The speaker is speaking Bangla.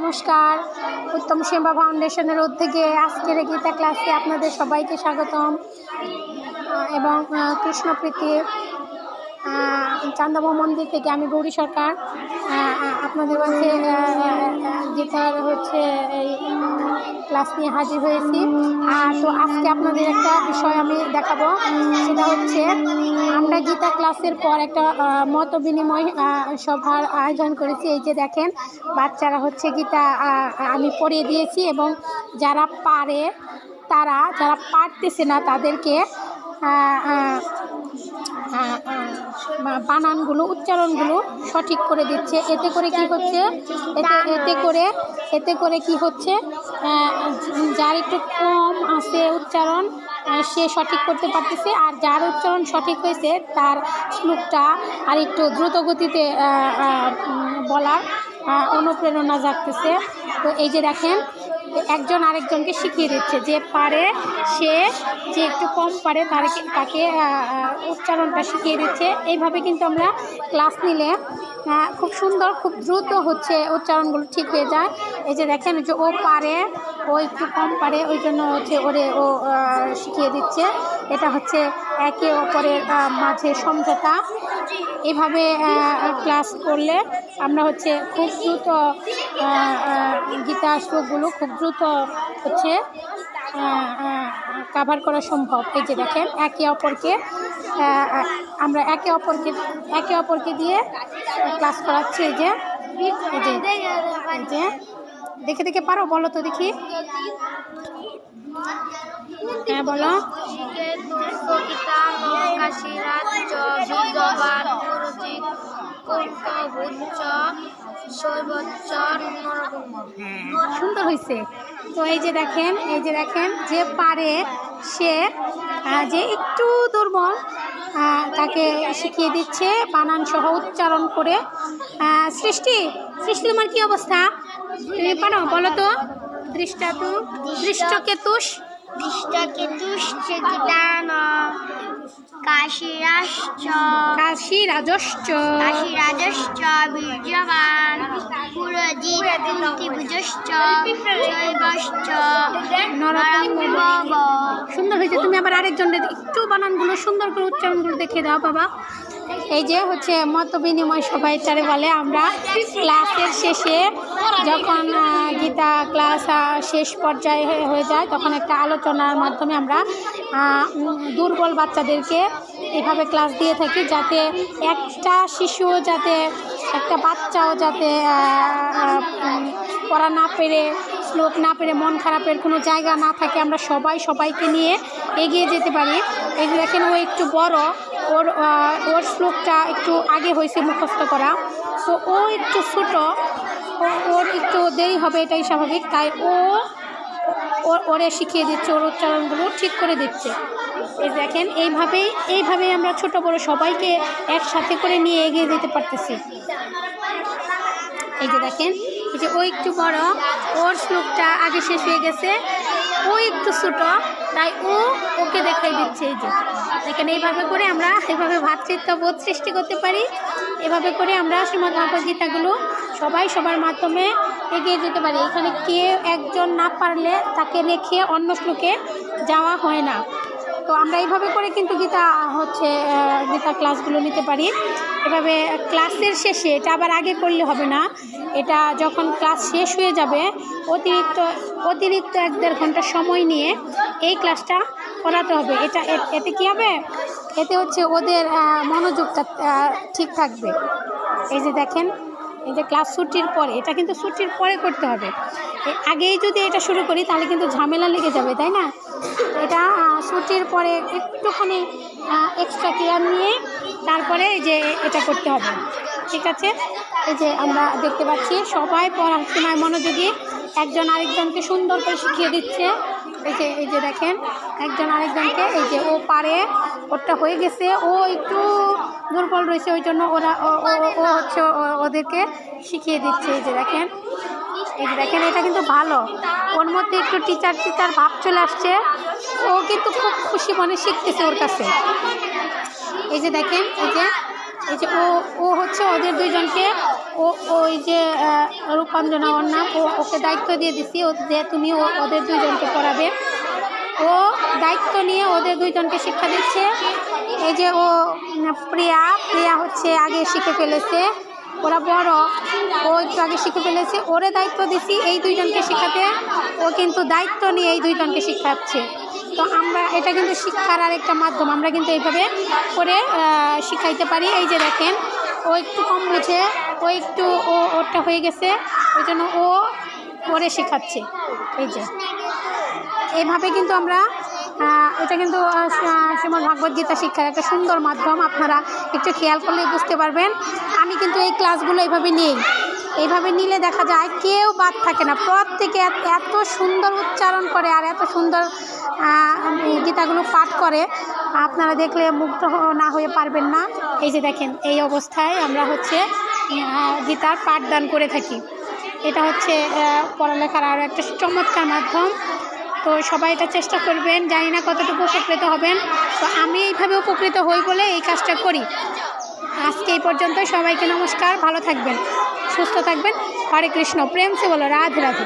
নমস্কার। উত্তম সেবা ফাউন্ডেশনের উদ্যোগে আজকের গীতা ক্লাসে আপনাদের সবাইকে স্বাগতম। এবং কৃষ্ণপ্রীতি আহ, চান্দামা মন্দির থেকে আমি গৌরী সরকার। আপনাদের মাঝে গীতার হচ্ছে এই ক্লাস নিয়ে হাজির হয়েছি। আর তো আজকে আপনাদের একটা বিষয় আমি দেখাবো। সেটা হচ্ছে গীতা ক্লাসের পর একটা মত বিনিময় সভার আয়োজন করেছি। এই যে দেখেন, বাচ্চারা হচ্ছে গীতা আমি পড়িয়ে দিয়েছি এবং যারা পারে, তারা, যারা পারতেছে না তাদেরকে বানানগুলো, উচ্চারণগুলো সঠিক করে দিচ্ছে। এতে করে কি হচ্ছে, এতে এতে করে এতে করে কি হচ্ছে যার একটু কম আছে উচ্চারণ সে সঠিক করতে পারতেছে আর যার উচ্চারণ সঠিক হয়েছে তার শ্লোকটা আর একটু দ্রুত গতিতে বলার অনুপ্রেরণা জাগতেছে। তো এই যে দেখেন একজন আরেকজনকে শিখিয়ে দিচ্ছে যে পারে সে যে একটু কম পারে তার তাকে উচ্চারণটা শিখিয়ে দিচ্ছে। এইভাবে কিন্তু আমরা ক্লাস নিলে খুব সুন্দর, খুব দ্রুত হচ্ছে উচ্চারণগুলো ঠিক হয়ে যায়। এই যে দেখেন যে ও পারে, ও একটু কম পারে, ওই জন্য হচ্ছে ওরে ও শিখিয়ে দিচ্ছে। এটা হচ্ছে একে অপরের মাঝে সমঝোতা। এভাবে ক্লাস করলে আমরা হচ্ছে খুব দ্রুত গীতা শ্লোকগুলো খুব দ্রুত হচ্ছে কাভার করা সম্ভব। এই যে দেখেন, একে অপরকে আমরা একে অপরকে একে অপরকে দিয়ে ক্লাস করাচ্ছি, এই যে। যে দেখে দেখে পারো, বলো তো দেখি। হ্যাঁ বলো। সুন্দর হয়েছে তো এই যে দেখেন এই যে দেখেন যে পারে সে যে একটু দুর্বল তাকে শিখিয়ে দিচ্ছে বানান সহ উচ্চারণ করে। সৃষ্টি সৃষ্টি তোমার কি অবস্থা? তুমি পারো বলো তো। দৃষ্টাতু দৃষ্টকেতুষ। দৃষ্টকেতুশ্চ গীতান কাশীরাশ্চ। কাশী রাজশ্চ কাশীরাজশ্চ বীর্যবান। পুরজিৎ কুন্তিভুজশ্চ শৈবশ্চ সুন্দর হয়েছে। তুমি আবার আরেকজন একটু বানানগুলো সুন্দর করে উচ্চারণগুলো দেখে দাও বাবা। এই যে হচ্ছে মত বিনিময় সবাই চারে বলে আমরা ক্লাসের শেষে যখন গীতা ক্লাস শেষ পর্যায়ে হয়ে- যায়, তখন একটা আলোচনার মাধ্যমে আমরা দুর্বল বাচ্চাদেরকে এভাবে ক্লাস দিয়ে থাকি যাতে একটা শিশু যাতে, একটা বাচ্চাও যাতে পড়া না পেরে, শ্লোক না পেরে মন খারাপের কোনো জায়গা না থাকে, আমরা সবাই সবাইকে নিয়ে এগিয়ে যেতে পারি। দেখেন ও একটু বড় ওর ওর শ্লোকটা একটু আগে হয়েছে মুখস্থ করা। তো ও একটু ছোটো ওর একটু দেরি হবে, এটাই স্বাভাবিক। তাই ও ওরে শিখিয়ে দিচ্ছে ওর উচ্চারণগুলো, ঠিক করে দিচ্ছে। এই দেখেন, এইভাবেই এইভাবেই আমরা ছোট বড় সবাইকে একসাথে করে নিয়ে এগিয়ে যেতে পারতেছি। এই যে দেখেন, এই যে ও একটু বড়, ওর শ্লোকটা আগে শেষ হয়ে গেছে। ও একটু ছোট, তাই ও ওকে দেখাই দিচ্ছে এই যে। দেখেন, এইভাবে করে আমরা এভাবে ভাতৃত্ববোধ সৃষ্টি করতে পারি। এভাবে করে আমরা শ্রীমদ গীতাগুলো সবাই সবার মাধ্যমে এগিয়ে যেতে পারি। এখানে কেউ একজন না পারলে তাকে রেখে অন্য শ্লোকে যাওয়া হয় না। তো আমরা এইভাবে করে কিন্তু গীতা হচ্ছে গীতা ক্লাসগুলো নিতে পারি। এভাবে ক্লাসের শেষে, এটা আবার আগে করলে হবে না, এটা যখন ক্লাস শেষ হয়ে যাবে, অতিরিক্ত অতিরিক্ত এক দেড় ঘণ্টা সময় নিয়ে এই ক্লাসটা করাতে হবে। এটা এতে কী হবে? এতে হচ্ছে ওদের মনোযোগটা ঠিক থাকবে। এই যে দেখেন, এই যে ক্লাস ছুটির পরে, এটা কিন্তু ছুটির পরে করতে হবে। আগেই যদি এটা শুরু করি, তাহলে কিন্তু ঝামেলা লেগে যাবে, তাই না? এটা আহ, পরে একটুখানি এক্সট্রা কেয়ার নিয়ে তারপরে যে এটা করতে হবে। ঠিক আছে? এই যে আমরা দেখতে পাচ্ছি সবাই পড়াশোনায় মনোযোগী। একজন আরেকজনকে সুন্দর করে শিখিয়ে দিচ্ছে। এই যে এই যে দেখেন একজন আরেকজনকে এই যে ও পারে ওরটা হয়ে গেছে। ও একটু দুর্বল রয়েছে ওই জন্য ওরা ও- হচ্ছে ওদেরকে শিখিয়ে দিচ্ছে। এই যে দেখেন এই যে দেখেন, এটা কিন্তু ভালো। ওর মধ্যে একটু টিচার টিচার ভাব চলে আসছে। ও কিন্তু খুব খুশি মনে শিখতেছে ওর কাছে। এই যে দেখেন, এই যে এই যে ও ও হচ্ছে ওদের দুইজনকে, ও ওই যে রূপাঞ্জনা ওর নাম, ও, ওকে দায়িত্ব দিয়ে দিছি, ও যে তুমি ওদের দুইজনকে পড়াবে। ও দায়িত্ব নিয়ে ওদের দুইজনকে শিক্ষা দিচ্ছে। এই যে ও প্রিয়া প্রিয়া হচ্ছে আগে শিখে ফেলেছে। ওরা বড়, ও একটু আগে শিখে ফেলেছে। ওরে দায়িত্ব দিছি এই দুইজনকে শেখাতে, ও কিন্তু দায়িত্ব নিয়ে এই দুইজনকে শিখাচ্ছে। তো আমরা, এটা কিন্তু শিক্ষার আর একটা মাধ্যম, আমরা কিন্তু এইভাবে করে শিখাইতে পারি। এই যে দেখেন, ও একটু কম বুঝে, ও একটু, ও ওরটা হয়ে গেছে, ওই জন্য ও ওরে শেখাচ্ছে। এই যে। এইভাবে কিন্তু আমরা এটা কিন্তু শ্রীমদ ভাগবত গীতা শিক্ষার একটা সুন্দর মাধ্যম। আপনারা একটু খেয়াল করলে বুঝতে পারবেন। কিন্তু এই ক্লাসগুলো এইভাবে নেই। এইভাবে নিলে দেখা যায় কেউ বাদ থাকে না। প্রত্যেকে এত- সুন্দর উচ্চারণ করে আর এত সুন্দর গীতাগুলো পাঠ করে। আপনারা দেখলে মুগ্ধ না হয়ে পারবেন না। এই যে দেখেন, এই অবস্থায় আমরা হচ্ছে গীতার পাঠদান করে থাকি। এটা হচ্ছে পড়ালেখার আরও একটা চমৎকার মাধ্যম। তো সবাই এটা চেষ্টা করবেন। জানি না কতটুকু উপকৃত হবেন। তো আমি এইভাবে উপকৃত হই বলে এই কাজটা করি। আজকে এই পর্যন্ত সবাইকে নমস্কার, ভালো থাকবেন, সুস্থ থাকবেন। হরে কৃষ্ণ, প্রেম সে বলো রাধে রাধে।